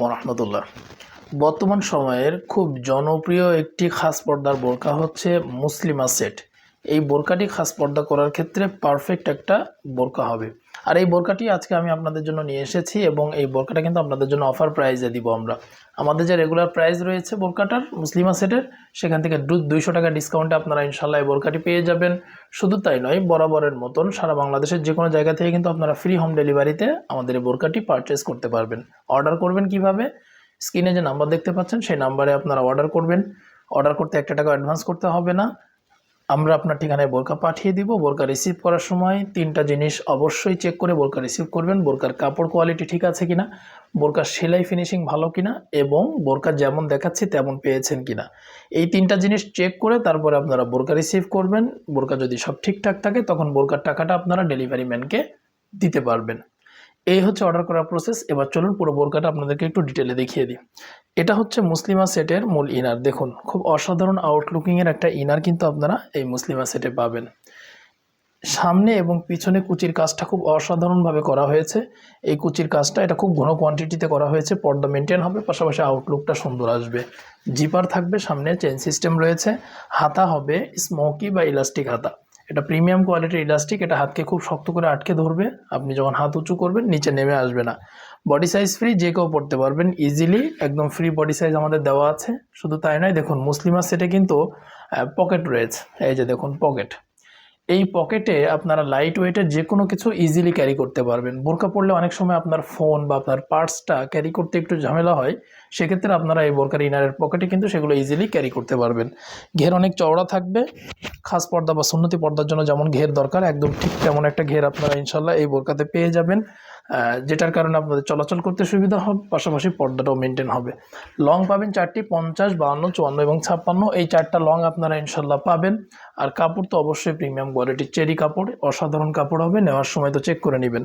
রহমতুল্লাহ। বর্তমান সময়ের খুব জনপ্রিয় একটি খাস পর্দার বোরকা হচ্ছে মুসলিমা সেট। এই বোরকাটি খাস পর্দা করার ক্ষেত্রে পারফেক্ট একটা বোরকা হবে। আর এই বোরকাটি আজকে আমি আপনাদের জন্য নিয়ে এসেছি এবং এই বোরকাটা কিন্তু আপনাদের জন্য অফার প্রাইজে দিব আমরা। আমাদের যে রেগুলার প্রাইস রয়েছে বোরকাটার, মুসলিমা সেটের, সেখান থেকে দুইশো টাকা ডিসকাউন্টে আপনারা ইনশাল্লাহ এই বোরকাটি পেয়ে যাবেন। শুধু তাই নয়, বরাবরের মতন সারা বাংলাদেশের যে কোনো জায়গা থেকে কিন্তু আপনারা ফ্রি হোম ডেলিভারিতে আমাদের এই বোরকাটি পারচেস করতে পারবেন। অর্ডার করবেন কীভাবে? স্ক্রিনে যে নাম্বার দেখতে পাচ্ছেন, সেই নাম্বারে আপনারা অর্ডার করবেন। অর্ডার করতে একটা টাকা অ্যাডভান্স করতে হবে না। আমরা আপনার ঠিকানায় বোরকা পাঠিয়ে দিব। বোরকা রিসিভ করার সময় তিনটা জিনিস অবশ্যই চেক করে বোরকা রিসিভ করবেন। বোরকার কাপড় কোয়ালিটি ঠিক আছে কিনা, বোরকার সেলাই ফিনিশিং ভালো কিনা এবং বোরকা যেমন দেখাচ্ছি তেমন পেয়েছেন কিনা। এই তিনটা জিনিস চেক করে তারপরে আপনারা বোরকা রিসিভ করবেন। বোরকা যদি সব ঠিকঠাক থাকে তখন বোরকার টাকাটা আপনারা ডেলিভারি ম্যানকে দিতে পারবেন। এই হচ্ছে অর্ডার করার প্রসেস এবার চলুন পুরো বোরকাটা আপনাদেরকে একটু ডিটেলে দেখিয়ে দিই। এটা হচ্ছে মুসলিমা সেটের মূল ইনার। দেখুন, খুব অসাধারণ আউটলুকিংয়ের একটা ইনার কিন্তু আপনারা এই মুসলিমা সেটে পাবেন। সামনে এবং পিছনে কুচির কাজটা খুব অসাধারণভাবে করা হয়েছে। এই কুচির কাজটা, এটা খুব ঘন কোয়ান্টিটিতে করা হয়েছে। পর্দা মেনটেন হবে, পাশাপাশি আউটলুকটা সুন্দর আসবে। জিপার থাকবে, সামনে চেন সিস্টেম রয়েছে। হাতা হবে স্মোকি বা ইলাস্টিক হাতা। এটা প্রিমিয়াম কোয়ালিটির ইলাস্টিক এটা হাতকে খুব শক্ত করে আটকে ধরবে। আপনি যখন হাত উঁচু করবেন, নিচে নেমে আসবে না। বডি সাইজ ফ্রি যে কেউ পড়তে পারবেন ইজিলি একদম ফ্রি বডি সাইজ আমাদের দেওয়া আছে। শুধু তাই নয়, দেখুন মুসলিমার সেটে কিন্তু পকেট রয়েছে। এই যে দেখুন পকেট এই পকেটে আপনারা লাইট ওয়েটের যে কোনো কিছু ইজিলি ক্যারি করতে পারবেন। বোরকা পড়লে অনেক সময় আপনার ফোন বা আপনার পার্টসটা ক্যারি করতে একটু ঝামেলা হয়, সেক্ষেত্রে আপনারা এই বোরকার ইনারের পকেটে কিন্তু সেগুলো ইজিলি ক্যারি করতে পারবেন। ঘের অনেক চওড়া থাকবে। খাস পর্দা বা সুন্নতি পর্দার জন্য যেমন ঘের দরকার, একদম ঠিক তেমন একটা ঘের আপনারা ইনশাল্লাহ এই বোরকাতে পেয়ে যাবেন। যেটার কারণে আপনাদের চলাচল করতে সুবিধা হবে, পাশাপাশি পর্দাটাও মেনটেন হবে। লং পাবেন চারটি, পঞ্চাশ, বাহান্ন, চুয়ান্ন এবং ছাপ্পান্ন। এই চারটা লং আপনারা ইনশাল্লাহ পাবেন। আর কাপড় তো অবশ্যই প্রিমিয়াম কোয়ালিটির চেরি কাপড়, অসাধারণ কাপড় হবে, নেওয়ার সময় তো চেক করে নেবেন।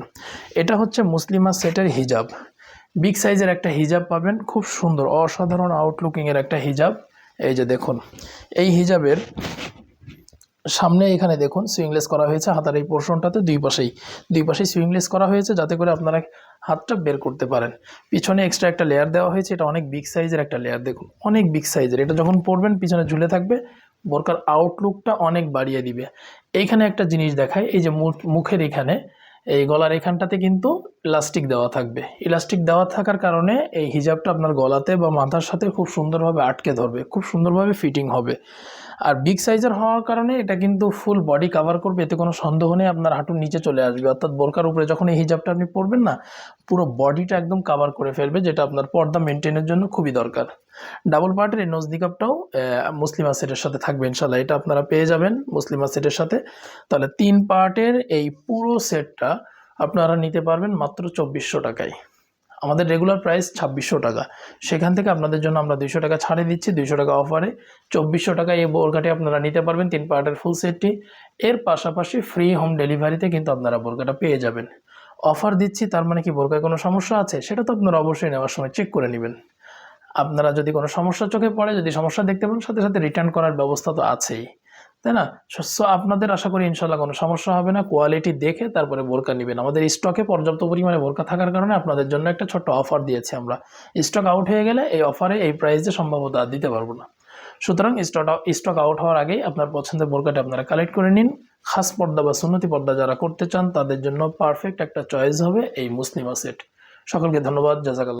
এটা হচ্ছে মুসলিমা সেটের হিজাব। বিগ সাইজের একটা হিজাব পাবেন, খুব সুন্দর, অসাধারণ আউটলুকিংয়ের একটা হিজাব। এই যে দেখুন, এই হিজাবের সামনে এখানে দেখুন সুইংলেস করা হয়েছে হাতার এই পোর্শনটাতে দুই পাশেই। দুই পাশেই সুইংলেস করা হয়েছে যাতে করে আপনারা হাতটা বের করতে পারেন। পিছনে এক্সট্রা একটা লেয়ার দেওয়া হয়েছে, এটা অনেক বিগ সাইজের একটা লেয়ার দেখুন, অনেক বিগ সাইজের এটা যখন পরবেন, পিছনে ঝুলে থাকবে, বোরকার আউটলুকটা অনেক বাড়িয়ে দিবে। এইখানে একটা জিনিস দেখায় এই যে মুখের এখানে, এই গলার এখানটাতে কিন্তু ইলাস্টিক দেওয়া থাকবে। ইলাস্টিক দেওয়া থাকার কারণে এই হিজাবটা আপনার গলাতে বা মাথার সাথে খুব সুন্দরভাবে আটকে ধরবে, খুব সুন্দরভাবে ফিটিং হবে। আর বিগ সাইজের হওয়ার কারণে এটা কিন্তু ফুল বডি কাভার করবে, এতে কোনো সন্দেহ নেই, আপনার হাঁটুর নিচে চলে আসবে। অর্থাৎ বোরকার উপরে যখন এই হিজাবটা আপনি পরবেন না, পুরো বডিটা একদম কাভার করে ফেলবে, যেটা আপনার পর্দা মেনটেনের জন্য খুবই দরকার। ডাবল পার্টের এই নজদিকাপটাও মুসলিমা সেটের সাথে থাকবে ইনশাল্লাহ এটা আপনারা পেয়ে যাবেন মুসলিমা সেটের সাথে। তাহলে তিন পার্টের এই পুরো সেটটা আপনারা নিতে পারবেন মাত্র চব্বিশশো টাকায়। আমাদের রেগুলার প্রাইস ছাব্বিশশো টাকা। সেখান থেকে আপনাদের জন্য আমরা দুইশো টাকা ছাড়ে দিচ্ছি, দুইশো টাকা অফারে চব্বিশশো টাকা এই বোরকাটি আপনারা নিতে পারবেন, তিন পার্টের ফুল সেটটি এর পাশাপাশি ফ্রি হোম ডেলিভারিতে কিন্তু আপনারা বোরকাটা পেয়ে যাবেন। অফার দিচ্ছি, তার মানে কি বোরকায় কোনো সমস্যা আছে? সেটা তো আপনারা অবশ্যই নেওয়ার সময় চেক করে নেবেন। আপনারা যদি কোনো সমস্যা চোখে পড়ে, যদি সমস্যা দেখতে পান, সাথে সাথে রিটার্ন করার ব্যবস্থা তো আছেই। তাই না? সো আপনাদের আশা করি ইনশাল্লাহ কোনো সমস্যা হবে না। কোয়ালিটি দেখে তারপরে বোরকা নেবেন। আমাদের স্টকে পর্যাপ্ত পরিমাণে বোরকা থাকার কারণে আপনাদের জন্য একটা ছোট্ট অফার দিয়েছি আমরা। স্টক আউট হয়ে গেলে এই অফারে এই প্রাইসে সম্ভবত আর দিতে পারব না। সুতরাং স্টক স্টক আউট হওয়ার আগেই আপনার পছন্দের বোরকাটা আপনারা কালেক্ট করে নিন। খাস পর্দা বা সুন্নতি পর্দা যারা করতে চান, তাদের জন্য পারফেক্ট একটা চয়েস হবে এই মুসলিমা সেট সকলকে ধন্যবাদ। জাজাকাল